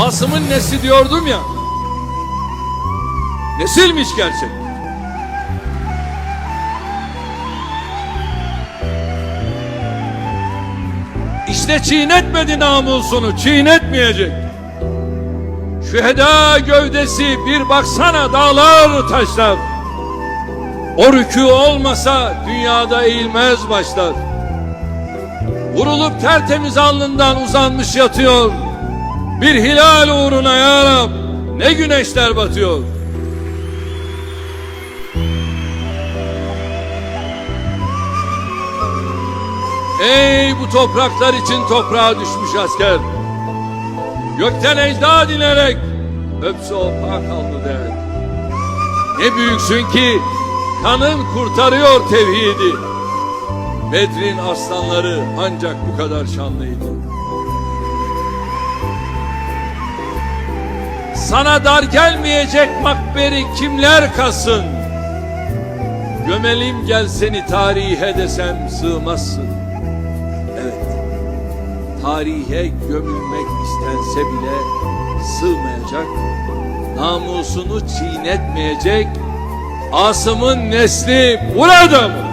Asım'ın nesli diyordum ya. Nesilmiş gerçek. İşte çiğnetmedi namusunu, çiğnetmeyecek. Şüheda gövdesi bir baksana dağlar taşlar. O rükû olmasa dünyada eğilmez başlar. Vurulup tertemiz alnından uzanmış yatıyor. Bir hilal uğruna ya Rab ne güneşler batıyor. Ey bu topraklar için toprağa düşmüş asker. Gökten ecda dinerek öpse o pak der. Ne büyüksün ki kanın kurtarıyor tevhidi. Bedrin aslanları ancak bu kadar şanlıydı. Sana dar gelmeyecek makberi kimler kasın? Gömelim gel seni tarihe desem sığmazsın. Evet, tarihe gömülmek istense bile sığmayacak, namusunu çiğnetmeyecek Asım'ın nesli burada mı?